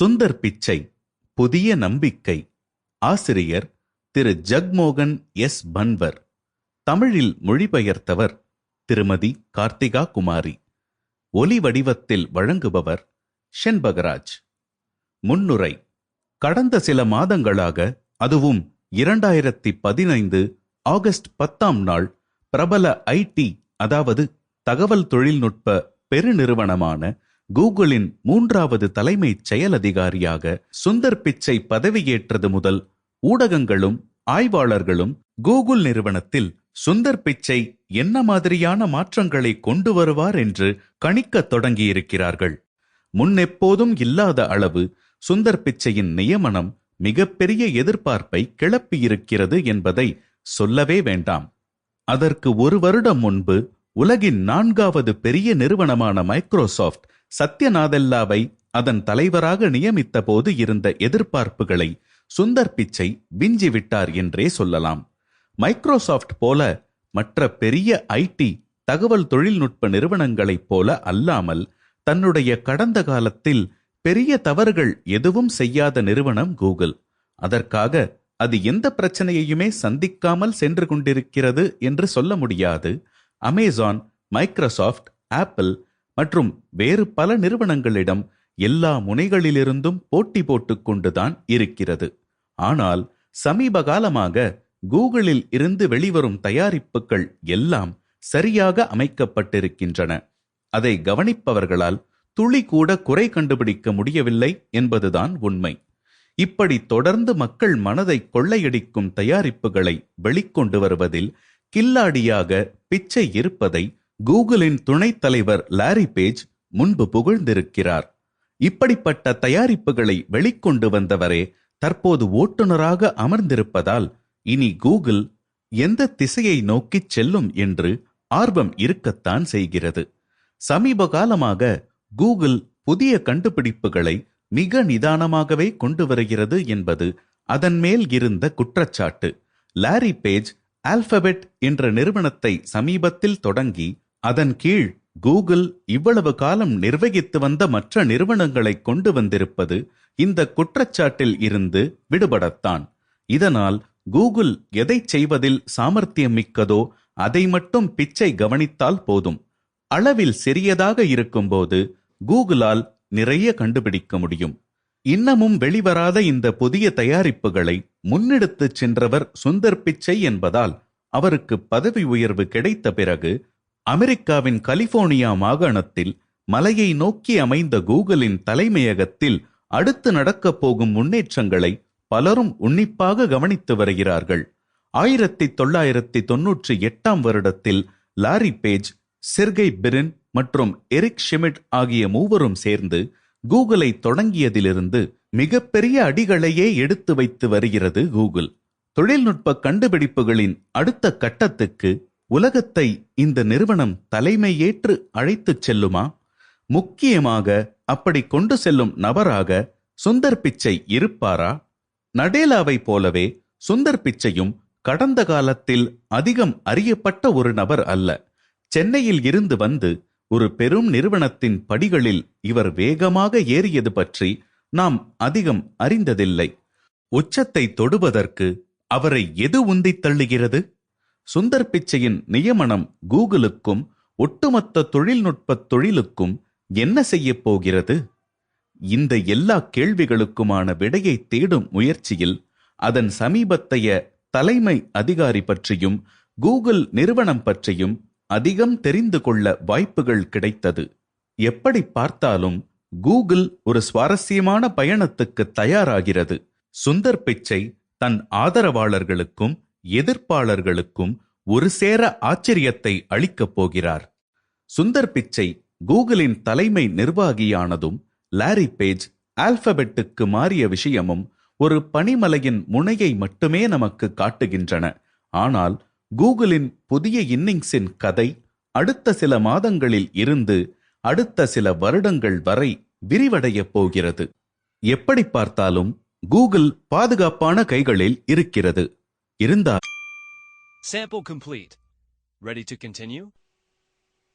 சுந்தர் பிச்சை புதிய நம்பிக்கை. ஆசிரியர் திரு ஜக்மோகன் எஸ். பன்வர். தமிழில் மொழிபெயர்த்தவர் திருமதி கார்த்திகா குமாரி. ஒலி வடிவத்தில் வழங்குபவர் ஷென்பகராஜ் முன்னுரை கடந்த சில மாதங்களாக அதுவும் இரண்டாயிரத்தி பதினைந்து ஆகஸ்ட் பத்தாம் நாள் பிரபல ஐடி அதாவது தகவல் தொழில்நுட்ப பெருநிறுவனமான கூகுளின் மூன்றாவது தலைமைச் செயல் அதிகாரியாக சுந்தர் பிச்சை பதவியேற்றது முதல் ஊடகங்களும் ஆய்வாளர்களும் கூகுள் நிறுவனத்தில் சுந்தர் பிச்சை என்ன மாதிரியான மாற்றங்களை கொண்டு வருவார் என்று கணிக்கத் தொடங்கியிருக்கிறார்கள். முன்னெப்போதும் இல்லாத அளவு சுந்தர் பிச்சையின் நியமனம் மிகப்பெரிய எதிர்பார்ப்பை கிளப்பியிருக்கிறது என்பதை சொல்லவே வேண்டாம். அதற்கு ஒரு வருடம் முன்பு உலகின் நான்காவது பெரிய நிறுவனமான மைக்ரோசாஃப்ட் சத்யநாதெல்லாவை அதன் தலைவராக நியமித்த போது இருந்த எதிர்பார்ப்புகளை சுந்தர் பிச்சை விஞ்சிவிட்டார் என்றே சொல்லலாம். மைக்ரோசாஃப்ட் போல மற்ற பெரிய ஐடி தகவல் தொழில்நுட்ப நிறுவனங்களைப் போல அல்லாமல் தன்னுடைய கடந்த காலத்தில் பெரிய தவறுகள் எதுவும் செய்யாத நிறுவனம் கூகுள். அதற்காக அது எந்த பிரச்சனையையுமே சந்திக்காமல் சென்று கொண்டிருக்கிறது என்று சொல்ல முடியாது. அமேசான் மைக்ரோசாஃப்ட் ஆப்பிள் மற்றும் வேறு பல நிறுவனங்களிடம் எல்லா முனைகளிலிருந்தும் போட்டி போட்டுக்கொண்டுதான் இருக்கிறது. ஆனால் சமீப காலமாக கூகுளில் இருந்து வெளிவரும் தயாரிப்புகள் எல்லாம் சரியாக அமைக்கப்பட்டிருக்கின்றன. அதை கவனிப்பவர்களால் துளி கூட குறை கண்டுபிடிக்க முடியவில்லை என்பதுதான் உண்மை. இப்படி தொடர்ந்து மக்கள் மனதை கொள்ளையடிக்கும் தயாரிப்புகளை வெளிக்கொண்டு வருவதில் கில்லாடியாக பிச்சை இருப்பதை கூகுளின் துணைத் தலைவர் லாரி பேஜ் முன்பு புகழ்ந்திருக்கிறார். இப்படிப்பட்ட தயாரிப்புகளை வெளிக்கொண்டு வந்தவரே தற்போது ஓட்டுநராக அமர்ந்திருப்பதால் இனி கூகுள் எந்த திசையை நோக்கிச் செல்லும் என்று ஆர்வம் இருக்கத்தான் செய்கிறது. சமீப காலமாக கூகுள் புதிய கண்டுபிடிப்புகளை மிக நிதானமாகவே கொண்டு வருகிறது என்பது அதன் மேல் இருந்த குற்றச்சாட்டு. லாரி பேஜ் ஆல்பபெட் என்ற நிறுவனத்தை சமீபத்தில் தொடங்கி அதன் கீழ் கூகுள் இவ்வளவு காலம் நிர்வகித்து வந்த மற்ற நிறுவனங்களை கொண்டு வந்திருப்பது இந்த குற்றச்சாட்டில் இருந்து விடுபடத்தான். இதனால் கூகுள் எதை செய்வதில் சாமர்த்தியம் மிக்கதோ அதை மட்டும் பிச்சை கவனித்தால் போதும். அளவில் சிறியதாக இருக்கும்போது கூகுளால் நிறைய கண்டுபிடிக்க முடியும். இன்னமும் வெளிவராத இந்த புதிய தயாரிப்புகளை முன்னெடுத்துச் சென்றவர் சுந்தர் பிச்சை என்பதால் அவருக்கு பதவி உயர்வு கிடைத்த பிறகு அமெரிக்காவின் கலிபோர்னியா மாகாணத்தில் மலையை நோக்கி அமைந்த கூகுளின் தலைமையகத்தில் அடுத்து நடக்கப் போகும் முன்னேற்றங்களை பலரும் உன்னிப்பாக கவனித்து வருகிறார்கள். ஆயிரத்தி தொள்ளாயிரத்தி தொன்னூற்றி எட்டாம் வருடத்தில் லாரி பேஜ் செர்கை பிரின் மற்றும் எரிக் ஷிமிட் ஆகிய மூவரும் சேர்ந்து கூகுளை தொடங்கியதிலிருந்து மிகப்பெரிய அடிகளையே எடுத்து வைத்து வருகிறது கூகுள். தொழில்நுட்ப கண்டுபிடிப்புகளின் அடுத்த கட்டத்துக்கு உலகத்தை இந்த நிறுவனம் தலைமையேற்று அழைத்துச் செல்லுமா? முக்கியமாக அப்படி கொண்டு செல்லும் நபராக சுந்தர் பிச்சை இருப்பாரா? நடேலாவை போலவே சுந்தர் பிச்சையும் கடந்த காலத்தில் அதிகம் அறியப்பட்ட ஒரு நபர் அல்ல. சென்னையில் இருந்து வந்து ஒரு பெரும் நிறுவனத்தின் படிகளில் இவர் வேகமாக ஏறியது பற்றி நாம் அதிகம் அறிந்ததில்லை. உச்சத்தை தொடுவதற்கு அவரை எது உந்தித் தள்ளுகிறது? சுந்தர் பிச்சையின் நியமனம் கூகுளுக்கும் ஒட்டுமொத்த தொழில்நுட்ப தொழிலுக்கும் என்ன செய்யப் போகிறது? இந்த எல்லா கேள்விகளுக்குமான விடையை தேடும் முயற்சியில் அதன் சமீபத்தைய தலைமை அதிகாரி பற்றியும் கூகுள் நிறுவனம் பற்றியும் அதிகம் தெரிந்து கொள்ள வாய்ப்புகள் கிடைத்தது. எப்படி பார்த்தாலும் கூகுள் ஒரு சுவாரஸ்யமான பயணத்துக்கு தயாராகிறது. சுந்தர் பிச்சை தன் ஆதரவாளர்களுக்கும் எதிர்ப்பாளர்களுக்கும் ஒரு சேர ஆச்சரியத்தை அளிக்கப் போகிறார். சுந்தர் பிச்சை கூகுளின் தலைமை நிர்வாகியானதும் லாரி பேஜ் ஆல்பபெட்டுக்கு மாறிய விஷயமும் ஒரு பனிமலையின் முனையை மட்டுமே நமக்கு காட்டுகின்றன. ஆனால் கூகுளின் புதிய இன்னிங்ஸின் கதை அடுத்த சில மாதங்களில் இருந்து அடுத்த சில வருடங்கள் வரை விரிவடையப் போகிறது எப்படி பார்த்தாலும் கூகுள் பாதுகாப்பான கைகளில் இருக்கிறது இருந்தால் Sample complete. Ready to continue?